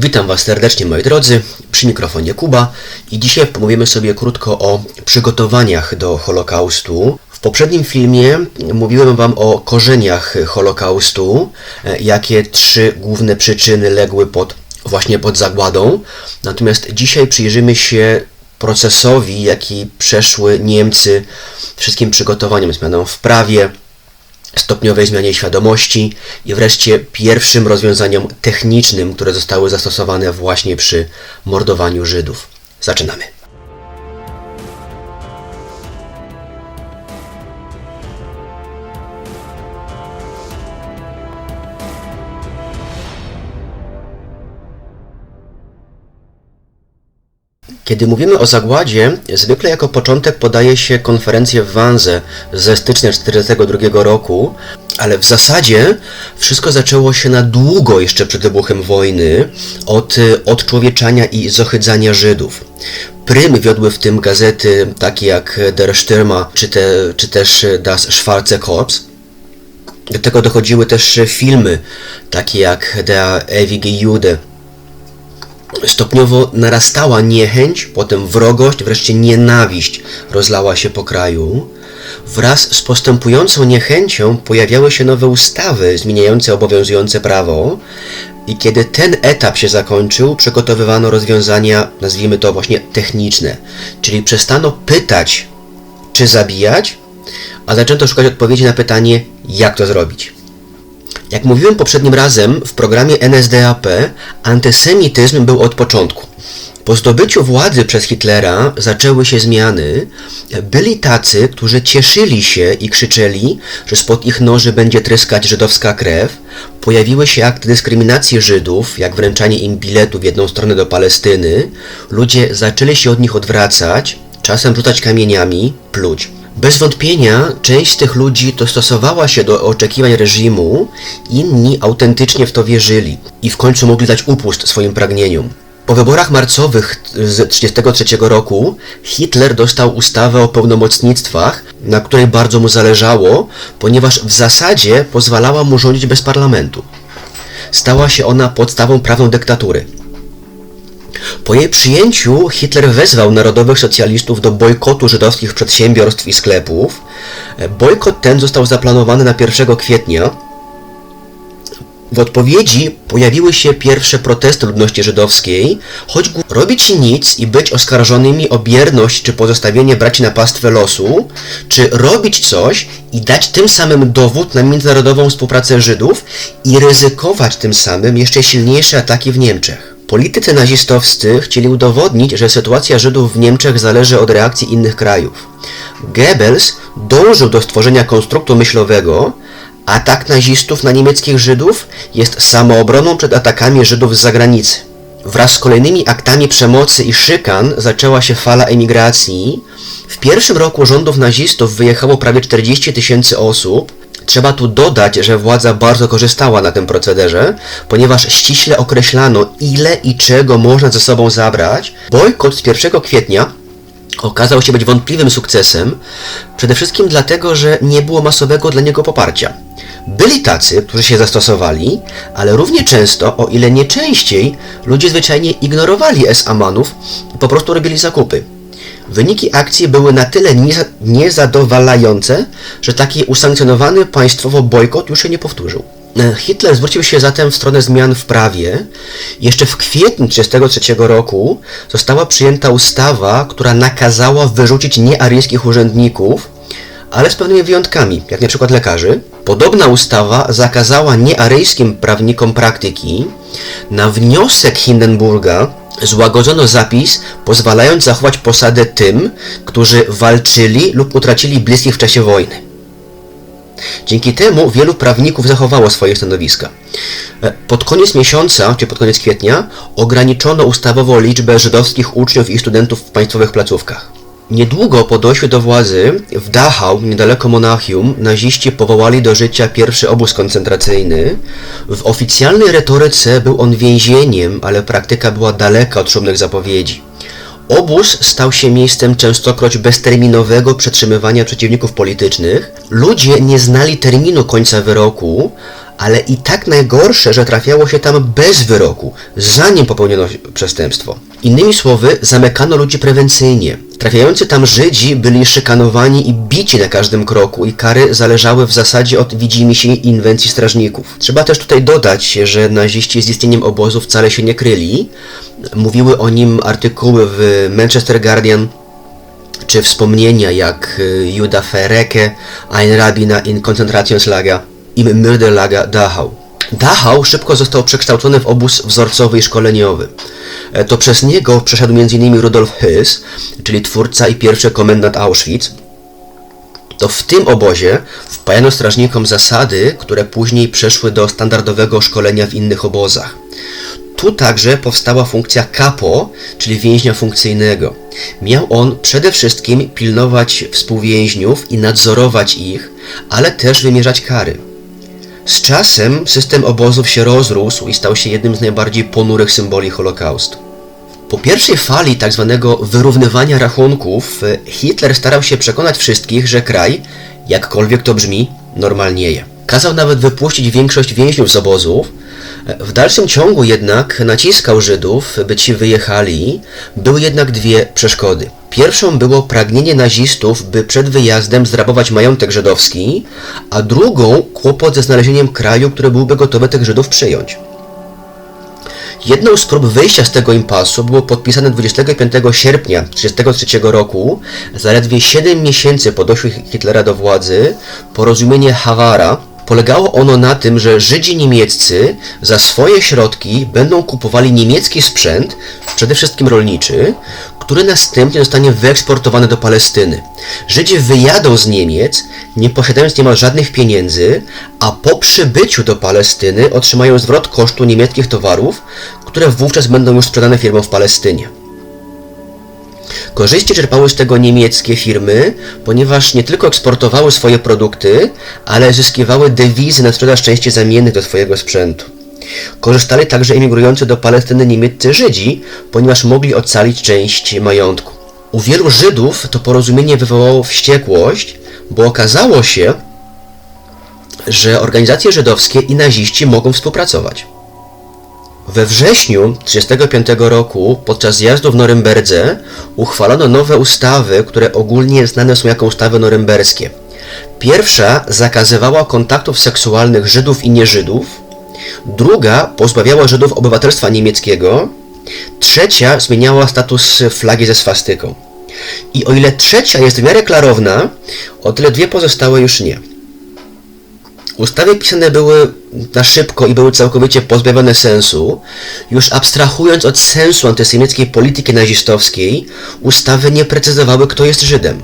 Witam Was serdecznie moi drodzy, przy mikrofonie Kuba i dzisiaj pomówimy sobie krótko o przygotowaniach do Holokaustu. W poprzednim filmie mówiłem Wam o korzeniach Holokaustu, e, jakie trzy główne przyczyny legły pod, właśnie pod zagładą. Natomiast dzisiaj przyjrzymy się procesowi, jaki przeszły Niemcy wszystkim przygotowaniom, zmianom w prawie, stopniowej zmianie świadomości i wreszcie pierwszym rozwiązaniom technicznym, które zostały zastosowane właśnie przy mordowaniu Żydów. Zaczynamy. Kiedy mówimy o zagładzie, zwykle jako początek podaje się konferencję w Wanze ze stycznia 1942 roku, ale w zasadzie wszystko zaczęło się na długo jeszcze przed wybuchem wojny od y, odczłowieczania i zohydzania Żydów. Prym wiodły w tym gazety takie jak Der Stürmer czy, te, czy też Das Schwarze Korps. Do tego dochodziły też filmy takie jak Der Ewige Jude Stopniowo narastała niechęć, potem wrogość, wreszcie nienawiść rozlała się po kraju. Wraz z postępującą niechęcią pojawiały się nowe ustawy zmieniające obowiązujące prawo. I kiedy ten etap się zakończył, przygotowywano rozwiązania, nazwijmy to właśnie techniczne. Czyli przestano pytać, czy zabijać, a zaczęto szukać odpowiedzi na pytanie, jak to zrobić. Jak mówiłem poprzednim razem, w programie NSDAP antysemityzm był od początku. Po zdobyciu władzy przez Hitlera zaczęły się zmiany. Byli tacy, którzy cieszyli się i krzyczeli, że spod ich noży będzie tryskać żydowska krew. Pojawiły się akty dyskryminacji Żydów, jak wręczanie im biletu w jedną stronę do Palestyny. Ludzie zaczęli się od nich odwracać, czasem rzucać kamieniami, pluć. Bez wątpienia część tych ludzi dostosowała się do oczekiwań reżimu, inni autentycznie w to wierzyli i w końcu mogli dać upust swoim pragnieniom. Po wyborach marcowych z 1933 roku Hitler dostał ustawę o pełnomocnictwach, na której bardzo mu zależało, ponieważ w zasadzie pozwalała mu rządzić bez parlamentu. Stała się ona podstawą prawną dyktatury. Po jej przyjęciu Hitler wezwał narodowych socjalistów do bojkotu żydowskich przedsiębiorstw i sklepów. Bojkot ten został zaplanowany na 1 kwietnia. W odpowiedzi pojawiły się pierwsze protesty ludności żydowskiej, choć robić nic i być oskarżonymi o bierność czy pozostawienie braci na pastwę losu, czy robić coś i dać tym samym dowód na międzynarodową współpracę Żydów i ryzykować tym samym jeszcze silniejsze ataki w Niemczech. Politycy nazistowscy chcieli udowodnić, że sytuacja Żydów w Niemczech zależy od reakcji innych krajów. Goebbels dążył do stworzenia konstruktu myślowego, atak nazistów na niemieckich Żydów jest samoobroną przed atakami Żydów z zagranicy. Wraz z kolejnymi aktami przemocy i szykan zaczęła się fala emigracji. W pierwszym roku rządów nazistów wyjechało prawie 40 tysięcy osób, Trzeba tu dodać, że władza bardzo korzystała na tym procederze, ponieważ ściśle określano, ile i czego można ze sobą zabrać. Bojkot z 1 kwietnia okazał się być wątpliwym sukcesem, przede wszystkim dlatego, że nie było masowego dla niego poparcia. Byli tacy, którzy się zastosowali, ale równie często, o ile nie częściej, ludzie zwyczajnie ignorowali S-amanów i po prostu robili zakupy. Wyniki akcji były na tyle niezadowalające, że taki usankcjonowany państwowo bojkot już się nie powtórzył. E, Hitler zwrócił się zatem w stronę zmian w prawie. Jeszcze w kwietniu 1933 roku została przyjęta ustawa, która nakazała wyrzucić niearyjskich urzędników, ale z pewnymi wyjątkami, jak na przykład lekarzy. Podobna ustawa zakazała niearyjskim prawnikom praktyki. Na wniosek Hindenburga złagodzono zapis, pozwalając zachować posadę tym, którzy walczyli lub utracili bliskich w czasie wojny. Dzięki temu wielu prawników zachowało swoje stanowiska. E, pod koniec miesiąca, czy pod koniec kwietnia, ograniczono ustawowo liczbę żydowskich uczniów i studentów w państwowych placówkach. Niedługo po dojściu do władzy w Dachau, niedaleko Monachium, naziści powołali do życia pierwszy obóz koncentracyjny. W oficjalnej retoryce był on więzieniem, ale praktyka była daleka od szumnych zapowiedzi. Obóz stał się miejscem częstokroć bezterminowego przetrzymywania przeciwników politycznych. Ludzie nie znali terminu końca wyroku, ale i tak najgorsze, że trafiało się tam bez wyroku, zanim popełniono przestępstwo. Innymi słowy, zamykano ludzi prewencyjnie. Trafiający tam Żydzi byli szykanowani i bici na każdym kroku i kary zależały w zasadzie od widzimisię i inwencji strażników. Trzeba też tutaj dodać, że naziści z istnieniem obozu wcale się nie kryli. Mówiły o nim artykuły w Manchester Guardian, czy wspomnienia jak y, Juda Fereke, Ein Rabbiner in Konzentrationslager im Mörderlager Dachau. Dachau szybko został przekształcony w obóz wzorcowy i szkoleniowy. E, To przez niego przeszedł m.in. Rudolf Höss, czyli twórca i pierwszy komendant Auschwitz. To w tym obozie wpajano strażnikom zasady, które później przeszły do standardowego szkolenia w innych obozach. Tu także powstała funkcja kapo, czyli więźnia funkcyjnego. Miał on przede wszystkim pilnować współwięźniów i nadzorować ich, ale też wymierzać kary. Z czasem system obozów się rozrósł i stał się jednym z najbardziej ponurych symboli Holokaustu. Po pierwszej fali tzw. wyrównywania rachunków e, Hitler starał się przekonać wszystkich, że kraj, jakkolwiek to brzmi, normalnieje. Kazał nawet wypuścić większość więźniów z obozów. E, W dalszym ciągu jednak naciskał Żydów, by ci wyjechali. Były jednak dwie przeszkody. Pierwszą było pragnienie nazistów, by przed wyjazdem zrabować majątek żydowski, a drugą kłopot ze znalezieniem kraju, który byłby gotowy tych Żydów przyjąć. Jedną z prób wyjścia z tego impasu było podpisane 25 sierpnia 1933 roku, zaledwie 7 miesięcy po dojściu Hitlera do władzy, porozumienie Hawara. Polegało ono na tym, że Żydzi niemieccy za swoje środki będą kupowali niemiecki sprzęt, przede wszystkim rolniczy, który następnie zostanie wyeksportowany do Palestyny. Żydzi wyjadą z Niemiec, nie posiadając niemal żadnych pieniędzy, a po przybyciu do Palestyny otrzymają zwrot kosztu niemieckich towarów, które wówczas będą już sprzedane firmom w Palestynie. Korzyści czerpały z tego niemieckie firmy, ponieważ nie tylko eksportowały swoje produkty, ale zyskiwały dewizy na sprzedaż części zamiennych do swojego sprzętu. Korzystali także emigrujący do Palestyny niemieccy Żydzi, ponieważ mogli ocalić część majątku. U wielu Żydów to porozumienie wywołało wściekłość, bo okazało się, że organizacje żydowskie i naziści mogą współpracować. We wrześniu 1935 roku podczas zjazdu w Norymberdze uchwalono nowe ustawy, które ogólnie znane są jako ustawy norymberskie. Pierwsza zakazywała kontaktów seksualnych Żydów i nieżydów, druga pozbawiała Żydów obywatelstwa niemieckiego, trzecia zmieniała status flagi ze swastyką. I o ile trzecia jest w miarę klarowna, o tyle dwie pozostałe już nie. Ustawy pisane były na szybko i były całkowicie pozbawione sensu. Już abstrahując od sensu antysemickiej polityki nazistowskiej, ustawy nie precyzowały, kto jest Żydem.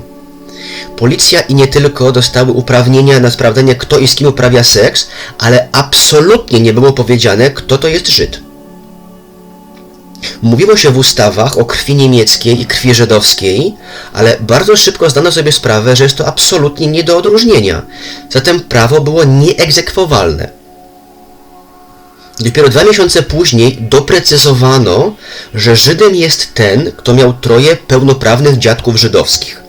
Policja i nie tylko dostały uprawnienia na sprawdzenie, kto i z kim uprawia seks, ale absolutnie nie było powiedziane, kto to jest Żyd. Mówiło się w ustawach o krwi niemieckiej i krwi żydowskiej, ale bardzo szybko zdano sobie sprawę, że jest to absolutnie nie do odróżnienia. Zatem prawo było nieegzekwowalne. Dopiero dwa miesiące później doprecyzowano, że Żydem jest ten, kto miał troje pełnoprawnych dziadków żydowskich.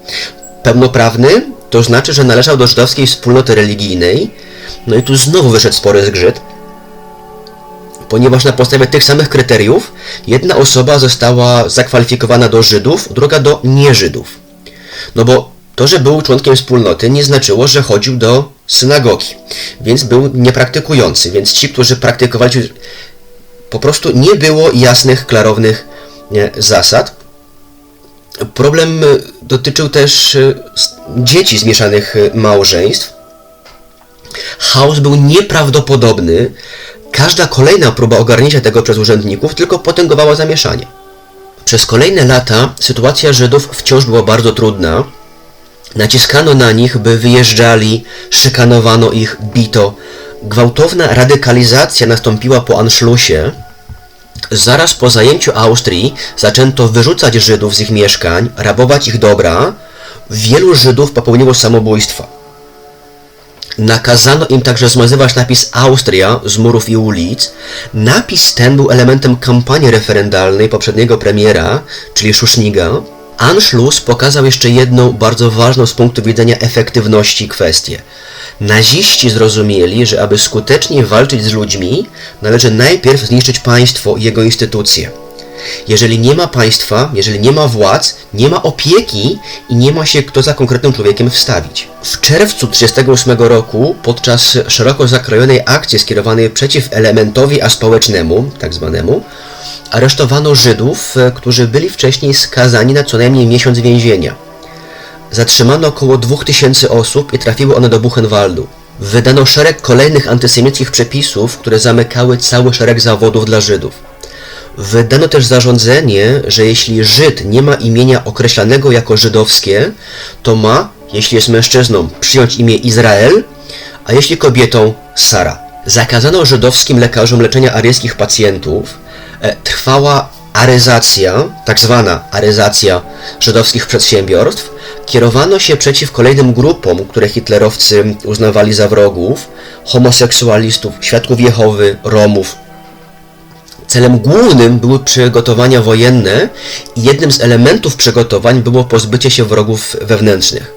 Pełnoprawny to znaczy, że należał do żydowskiej wspólnoty religijnej. No i tu znowu wyszedł spory zgrzyt, ponieważ na podstawie tych samych kryteriów jedna osoba została zakwalifikowana do Żydów, druga do nieżydów. No bo to, że był członkiem wspólnoty nie znaczyło, że chodził do synagogi, więc był niepraktykujący, więc ci, którzy praktykowali, po prostu nie było jasnych, klarownych zasad. Problem y, dotyczył też s- dzieci z mieszanych y, małżeństw. Chaos był nieprawdopodobny. Każda kolejna próba ogarnięcia tego przez urzędników tylko potęgowała zamieszanie. Przez kolejne lata sytuacja Żydów wciąż była bardzo trudna. Naciskano na nich, by wyjeżdżali, szykanowano ich, bito. Gwałtowna radykalizacja nastąpiła po Anschlussie. Zaraz po zajęciu Austrii zaczęto wyrzucać Żydów z ich mieszkań, rabować ich dobra. Wielu Żydów popełniło samobójstwa. Nakazano im także zmazywać napis Austria z murów i ulic. Napis ten był elementem kampanii referendalnej poprzedniego premiera, czyli Szuszniga. Anschluss pokazał jeszcze jedną bardzo ważną z punktu widzenia efektywności kwestię. Naziści zrozumieli, że aby skutecznie walczyć z ludźmi, należy najpierw zniszczyć państwo i jego instytucje. Jeżeli nie ma państwa, jeżeli nie ma władz, nie ma opieki i nie ma się kto za konkretnym człowiekiem wstawić. W czerwcu 1938 roku, podczas szeroko zakrojonej akcji skierowanej przeciw elementowi aspołecznemu, tak zwanemu, aresztowano Żydów, którzy byli wcześniej skazani na co najmniej miesiąc więzienia. Zatrzymano około 2000 osób i trafiły one do Buchenwaldu. Wydano szereg kolejnych antysemickich przepisów, które zamykały cały szereg zawodów dla Żydów. Wydano też zarządzenie, że jeśli Żyd nie ma imienia określanego jako żydowskie, to ma, jeśli jest mężczyzną, przyjąć imię Izrael, a jeśli kobietą Sara. Zakazano żydowskim lekarzom leczenia aryjskich pacjentów. E, Trwała aryzacja, tak zwana aryzacja żydowskich przedsiębiorstw. Kierowano się przeciw kolejnym grupom, które hitlerowcy uznawali za wrogów, homoseksualistów, świadków Jehowy, Romów, Celem głównym były przygotowania wojenne i jednym z elementów przygotowań było pozbycie się wrogów wewnętrznych.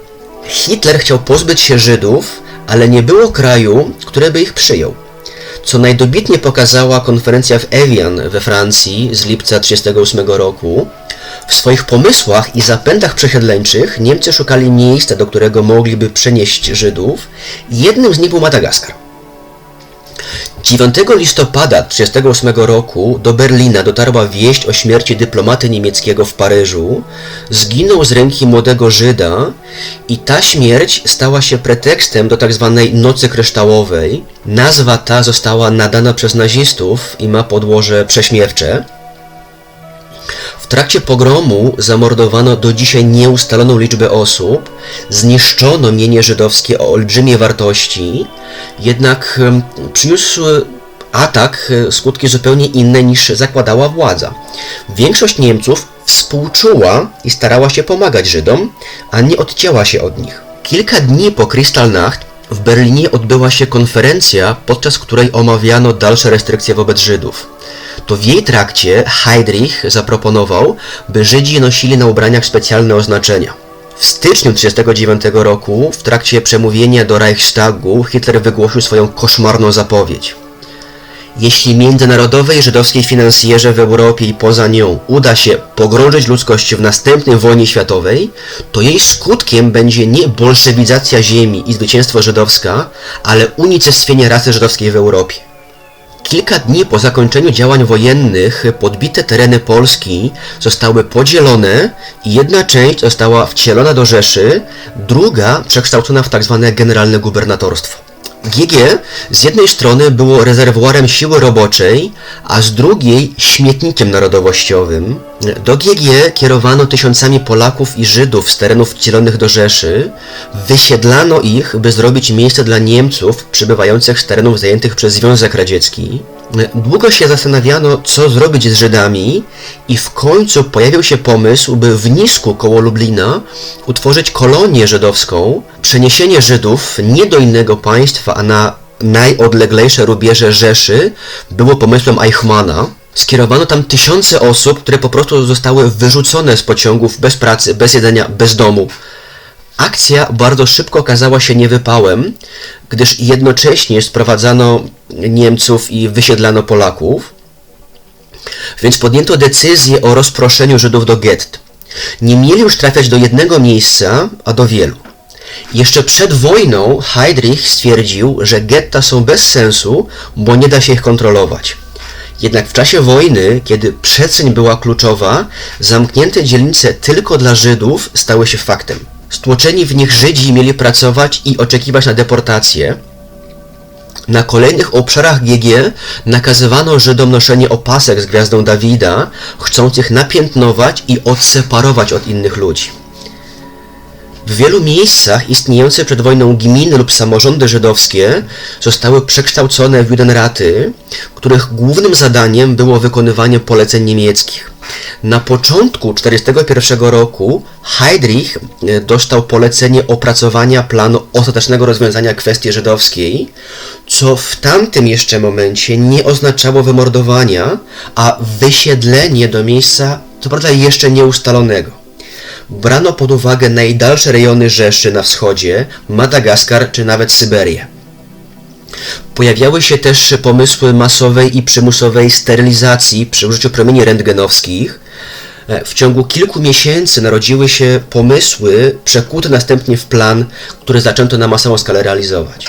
Hitler chciał pozbyć się Żydów, ale nie było kraju, który by ich przyjął. Co najdobitnie pokazała konferencja w Evian we Francji z lipca 1938 roku, w swoich pomysłach i zapędach przesiedleńczych Niemcy szukali miejsca, do którego mogliby przenieść Żydów jednym z nich był Madagaskar. 9 listopada 1938 roku do Berlina dotarła wieść o śmierci dyplomaty niemieckiego w Paryżu. Zginął z ręki młodego Żyda i ta śmierć stała się pretekstem do tzw. Nocy Kryształowej. Nazwa ta została nadana przez nazistów i ma podłoże prześmiewcze. Trakcie pogromu zamordowano do dzisiaj nieustaloną liczbę osób, zniszczono mienie żydowskie o olbrzymie wartości, jednak przyniósł atak e, skutki zupełnie inne niż zakładała władza. Większość Niemców współczuła i starała się pomagać Żydom, a nie odcięła się od nich. Kilka dni po Kristallnacht w Berlinie odbyła się konferencja, podczas której omawiano dalsze restrykcje wobec Żydów. To w jej trakcie Heydrich zaproponował, by Żydzi nosili na ubraniach specjalne oznaczenia. W styczniu 1939 roku, w trakcie przemówienia do Reichstagu, Hitler wygłosił swoją koszmarną zapowiedź. Jeśli międzynarodowej żydowskiej finansjerze w Europie i poza nią uda się pogrążyć ludzkość w następnej wojnie światowej, to jej skutkiem będzie nie bolszewizacja ziemi i zwycięstwo żydowska, ale unicestwienie rasy żydowskiej w Europie. Kilka dni po zakończeniu działań wojennych podbite tereny Polski zostały podzielone i jedna część została wcielona do Rzeszy, druga przekształcona w tzw. generalne gubernatorstwo. GG z jednej strony było rezerwuarem siły roboczej, a z drugiej śmietnikiem narodowościowym. Do GG kierowano tysiącami Polaków i Żydów z terenów wcielonych do Rzeszy, wysiedlano ich, by zrobić miejsce dla Niemców przybywających z terenów zajętych przez Związek Radziecki. Długo się zastanawiano, co zrobić z Żydami i w końcu pojawił się pomysł, by w Nisku koło Lublina utworzyć kolonię żydowską, przeniesienie Żydów nie do innego państwa, a na najodleglejsze rubieże Rzeszy było pomysłem Eichmana. Skierowano tam tysiące osób, które po prostu zostały wyrzucone z pociągów bez pracy, bez jedzenia, bez domu. Akcja bardzo szybko okazała się niewypałem, gdyż jednocześnie sprowadzano Niemców i wysiedlano Polaków, więc podjęto decyzję o rozproszeniu Żydów do gett. Nie mieli już trafiać do jednego miejsca, a do wielu. Jeszcze przed wojną Heydrich stwierdził, że getta są bez sensu, bo nie da się ich kontrolować. Jednak w czasie wojny, kiedy przestrzeń była kluczowa, zamknięte dzielnice tylko dla Żydów stały się faktem. Stłoczeni w nich Żydzi mieli pracować i oczekiwać na deportację. Na kolejnych obszarach GG nakazywano Żydom noszenie opasek z gwiazdą Dawida, chcąc ich napiętnować i odseparować od innych ludzi. W wielu miejscach istniejące przed wojną gminy lub samorządy żydowskie zostały przekształcone w judenraty, których głównym zadaniem było wykonywanie poleceń niemieckich. Na początku 1941 roku Heydrich e, dostał polecenie opracowania planu ostatecznego rozwiązania kwestii żydowskiej, co w tamtym jeszcze momencie nie oznaczało wymordowania, a wysiedlenie do miejsca, co prawda jeszcze nieustalonego. Brano pod uwagę najdalsze rejony Rzeszy na wschodzie, Madagaskar czy nawet Syberię. Pojawiały się też pomysły masowej i przymusowej sterylizacji przy użyciu promieni rentgenowskich. E, W ciągu kilku miesięcy narodziły się pomysły przekute następnie w plan, który zaczęto na masową skalę realizować.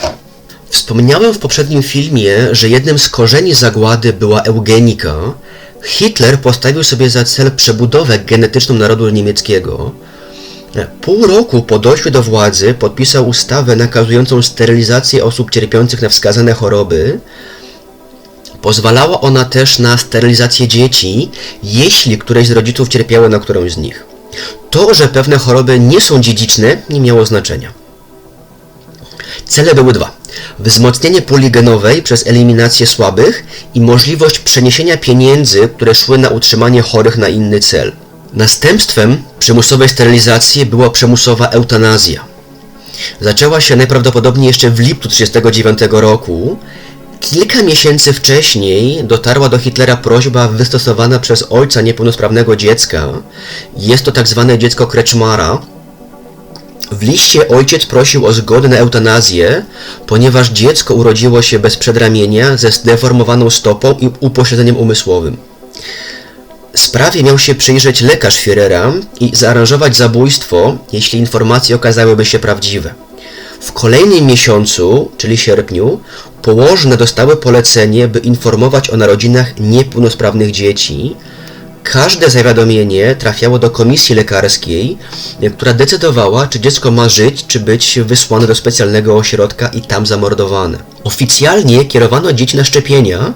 Wspomniałem w poprzednim filmie, że jednym z korzeni zagłady była eugenika. Hitler postawił sobie za cel przebudowę genetyczną narodu niemieckiego. Pół roku po dojściu do władzy podpisał ustawę nakazującą sterylizację osób cierpiących na wskazane choroby. Pozwalała ona też na sterylizację dzieci, jeśli któreś z rodziców cierpiało na którąś z nich. To, że pewne choroby nie są dziedziczne, nie miało znaczenia. Cele były dwa. Wzmocnienie puli genowej przez eliminację słabych i możliwość przeniesienia pieniędzy, które szły na utrzymanie chorych na inny cel. Następstwem przymusowej sterylizacji była przymusowa eutanazja. Zaczęła się najprawdopodobniej jeszcze w lipcu 1939 roku. Kilka miesięcy wcześniej dotarła do Hitlera prośba wystosowana przez ojca niepełnosprawnego dziecka. Jest to tak zwane dziecko Kreczmara, w liście ojciec prosił o zgodę na eutanazję, ponieważ dziecko urodziło się bez przedramienia, ze zdeformowaną stopą i upośledzeniem umysłowym. Sprawie miał się przyjrzeć lekarz Führera i zaaranżować zabójstwo, jeśli informacje okazałyby się prawdziwe. W kolejnym miesiącu, czyli sierpniu, położne dostały polecenie, by informować o narodzinach niepełnosprawnych dzieci, Każde zawiadomienie trafiało do komisji lekarskiej, która decydowała, czy dziecko ma żyć, czy być wysłane do specjalnego ośrodka i tam zamordowane. Oficjalnie kierowano dzieci na szczepienia.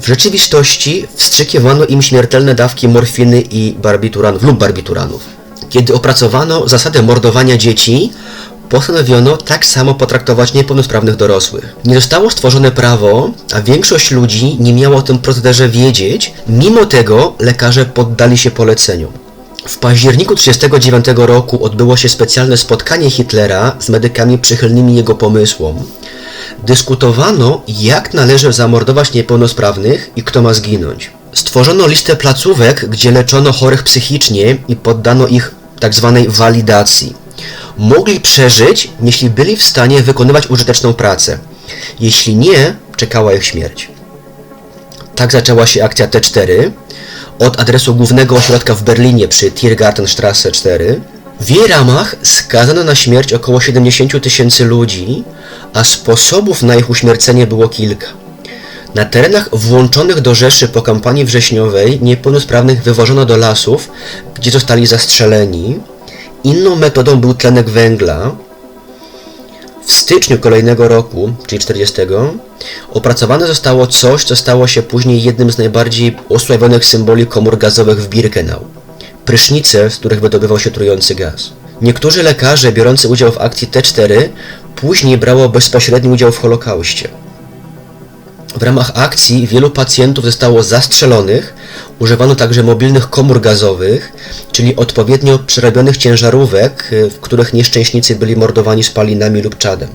W rzeczywistości wstrzykiwano im śmiertelne dawki morfiny i barbituranów lub barbituranów. Kiedy opracowano zasadę mordowania dzieci, postanowiono tak samo potraktować niepełnosprawnych dorosłych. Nie zostało stworzone prawo, a większość ludzi nie miała o tym procederze wiedzieć, mimo tego lekarze poddali się poleceniom. W październiku 1939 roku odbyło się specjalne spotkanie Hitlera z medykami przychylnymi jego pomysłom. Dyskutowano, jak należy zamordować niepełnosprawnych i kto ma zginąć. Stworzono listę placówek, gdzie leczono chorych psychicznie i poddano ich tzw. walidacji mogli przeżyć, jeśli byli w stanie wykonywać użyteczną pracę. Jeśli nie, czekała ich śmierć. Tak zaczęła się akcja T4 od adresu głównego ośrodka w Berlinie przy Tiergartenstrasse 4. W jej ramach skazano na śmierć około 70 tysięcy ludzi, a sposobów na ich uśmiercenie było kilka. Na terenach włączonych do Rzeszy po kampanii wrześniowej niepełnosprawnych wywożono do lasów, gdzie zostali zastrzeleni, Inną metodą był tlenek węgla. W styczniu kolejnego roku, czyli 40, opracowane zostało coś, co stało się później jednym z najbardziej osławionych symboli komór gazowych w Birkenau. Prysznice, z których wydobywał się trujący gaz. Niektórzy lekarze biorący udział w akcji T4 później brało bezpośredni udział w Holokauście. W ramach akcji wielu pacjentów zostało zastrzelonych, używano także mobilnych komór gazowych, czyli odpowiednio przerobionych ciężarówek, y, w których nieszczęśnicy byli mordowani spalinami lub czadem.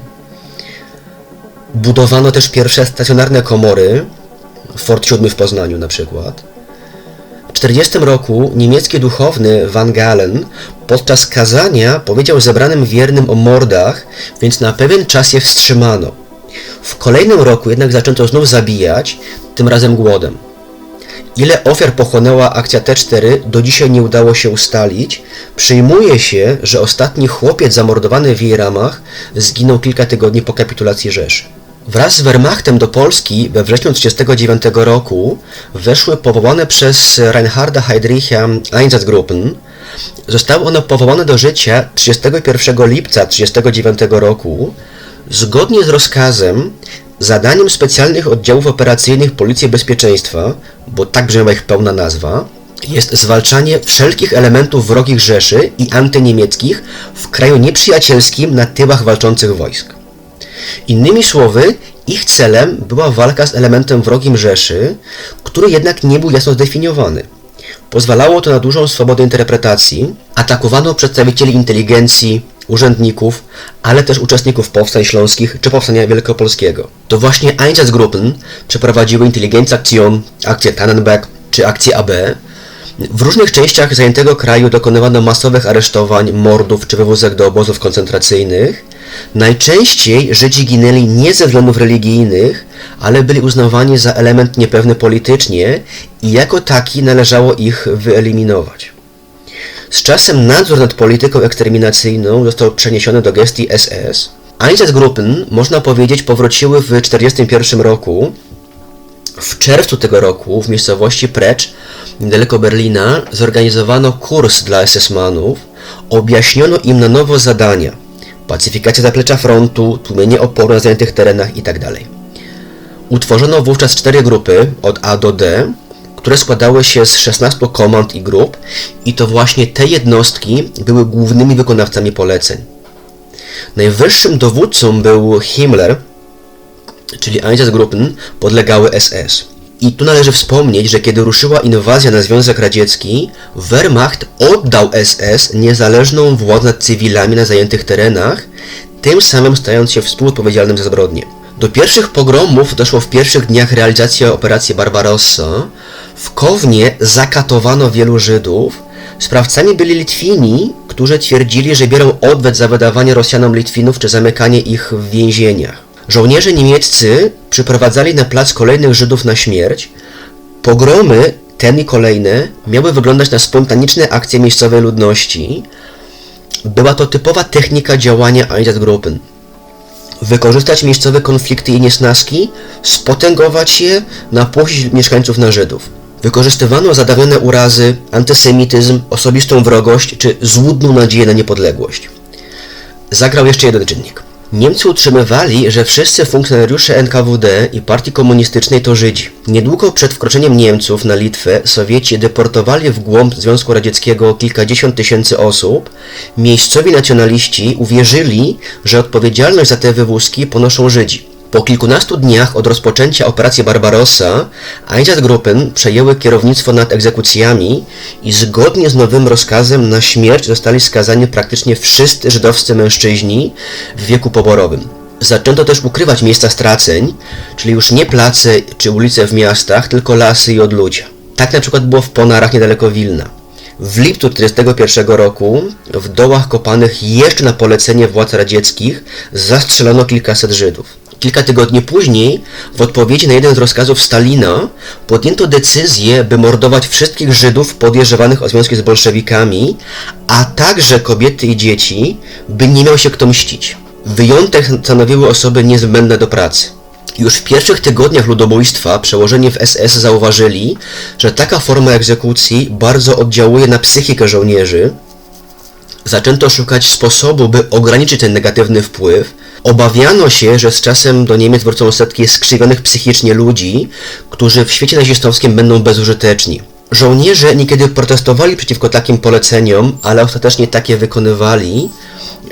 Budowano też pierwsze stacjonarne komory, Fort 7 w Poznaniu na przykład. W 1940 roku niemiecki duchowny Van Galen podczas kazania powiedział zebranym wiernym o mordach, więc na pewien czas je wstrzymano. W kolejnym roku jednak zaczęto znów zabijać, tym razem głodem. Ile ofiar pochłonęła akcja T4 do dzisiaj nie udało się ustalić. Przyjmuje się, że ostatni chłopiec zamordowany w jej ramach zginął kilka tygodni po kapitulacji Rzeszy. Wraz z Wehrmachtem do Polski we wrześniu 1939 roku weszły powołane przez Reinharda Heydricha Einsatzgruppen. Zostały one powołane do życia 31 lipca 1939 roku. Zgodnie z rozkazem, zadaniem specjalnych oddziałów operacyjnych Policji Bezpieczeństwa, bo tak brzmiała ich pełna nazwa, jest zwalczanie wszelkich elementów wrogich Rzeszy i antyniemieckich w kraju nieprzyjacielskim na tyłach walczących wojsk. Innymi słowy, ich celem była walka z elementem wrogim Rzeszy, który jednak nie był jasno zdefiniowany. Pozwalało to na dużą swobodę interpretacji. Atakowano przedstawicieli inteligencji, urzędników, ale też uczestników powstań śląskich czy powstania wielkopolskiego. To właśnie Einsatzgruppen przeprowadziły Intelligenzaktion, akcję Tannenberg czy akcję AB. W różnych częściach zajętego kraju dokonywano masowych aresztowań, mordów czy wywózek do obozów koncentracyjnych. Najczęściej Żydzi ginęli nie ze względów religijnych, ale byli uznawani za element niepewny politycznie i jako taki należało ich wyeliminować. Z czasem nadzór nad polityką eksterminacyjną został przeniesiony do gestii SS. Einsatzgruppen, można powiedzieć, powróciły w 1941 roku. W czerwcu tego roku w miejscowości Precz, niedaleko Berlina, zorganizowano kurs dla SS-manów. Objaśniono im na nowo zadania. Pacyfikacja zaplecza frontu, tłumienie oporu na zajętych terenach itd. Utworzono wówczas cztery grupy od A do D, które składały się z 16 komand i grup i to właśnie te jednostki były głównymi wykonawcami poleceń. Najwyższym dowódcą był Himmler, czyli Einsatzgruppen podlegały SS. I tu należy wspomnieć, że kiedy ruszyła inwazja na Związek Radziecki, Wehrmacht oddał SS niezależną władzę nad cywilami na zajętych terenach, tym samym stając się współodpowiedzialnym za zbrodnie. Do pierwszych pogromów doszło w pierwszych dniach realizacji operacji Barbarossa. W Kownie zakatowano wielu Żydów. Sprawcami byli Litwini, którzy twierdzili, że biorą odwet za wydawanie Rosjanom Litwinów czy zamykanie ich w więzieniach. Żołnierze niemieccy przyprowadzali na plac kolejnych Żydów na śmierć. Pogromy, ten i kolejne, miały wyglądać na spontaniczne akcje miejscowej ludności. Była to typowa technika działania Einsatzgruppen wykorzystać miejscowe konflikty i niesnaski, spotęgować je, napuścić mieszkańców na Żydów. Wykorzystywano zadawnione urazy, antysemityzm, osobistą wrogość czy złudną nadzieję na niepodległość. Zagrał jeszcze jeden czynnik. Niemcy utrzymywali, że wszyscy funkcjonariusze NKWD i Partii Komunistycznej to Żydzi. Niedługo przed wkroczeniem Niemców na Litwę Sowieci deportowali w głąb Związku Radzieckiego kilkadziesiąt tysięcy osób. Miejscowi nacjonaliści uwierzyli, że odpowiedzialność za te wywózki ponoszą Żydzi. Po kilkunastu dniach od rozpoczęcia operacji Barbarossa Einsatzgruppen przejęły kierownictwo nad egzekucjami i zgodnie z nowym rozkazem na śmierć zostali skazani praktycznie wszyscy żydowscy mężczyźni w wieku poborowym. Zaczęto też ukrywać miejsca straceń, czyli już nie place czy ulice w miastach, tylko lasy i odludzia. Tak na przykład było w Ponarach niedaleko Wilna. W lipcu 1941 roku w dołach kopanych jeszcze na polecenie władz radzieckich zastrzelono kilkaset Żydów. Kilka tygodni później, w odpowiedzi na jeden z rozkazów Stalina, podjęto decyzję, by mordować wszystkich Żydów podejrzewanych o związki z bolszewikami, a także kobiety i dzieci, by nie miał się kto mścić. Wyjątek stanowiły osoby niezbędne do pracy. Już w pierwszych tygodniach ludobójstwa przełożeni w SS zauważyli, że taka forma egzekucji bardzo oddziałuje na psychikę żołnierzy. Zaczęto szukać sposobu, by ograniczyć ten negatywny wpływ. Obawiano się, że z czasem do Niemiec wrócą setki skrzywionych psychicznie ludzi, którzy w świecie nazistowskim będą bezużyteczni. Żołnierze niekiedy protestowali przeciwko takim poleceniom, ale ostatecznie takie wykonywali,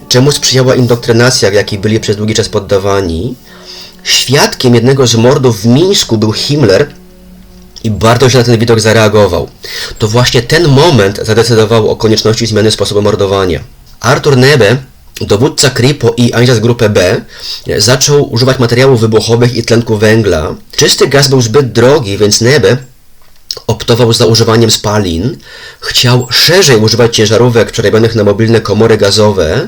czemu sprzyjała indoktrynacja, w jakiej byli przez długi czas poddawani. Świadkiem jednego z mordów w Mińsku był Himmler i bardzo źle na ten widok zareagował. To właśnie ten moment zadecydował o konieczności zmiany sposobu mordowania. Arthur Nebe, dowódca Kripo i Einsatzgruppe B, zaczął używać materiałów wybuchowych i tlenku węgla. Czysty gaz był zbyt drogi, więc Nebe optował za używaniem spalin. Chciał szerzej używać ciężarówek przerobionych na mobilne komory gazowe.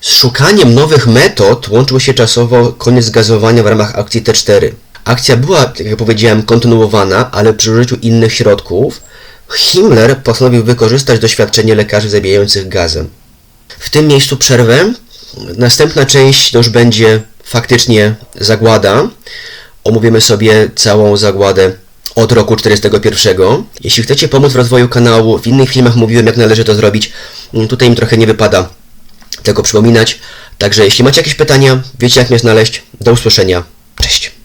Z szukaniem nowych metod łączył się czasowo koniec gazowania w ramach akcji T4. Akcja była, tak jak powiedziałem, kontynuowana, ale przy użyciu innych środków. Himmler postanowił wykorzystać doświadczenie lekarzy zabijających gazem. W tym miejscu przerwę. Następna część już będzie faktycznie zagłada. Omówimy sobie całą zagładę od roku 41. Jeśli chcecie pomóc w rozwoju kanału, w innych filmach mówiłem jak należy to zrobić. Tutaj mi trochę nie wypada tego przypominać. Także jeśli macie jakieś pytania, wiecie jak mnie znaleźć. Do usłyszenia. Cześć.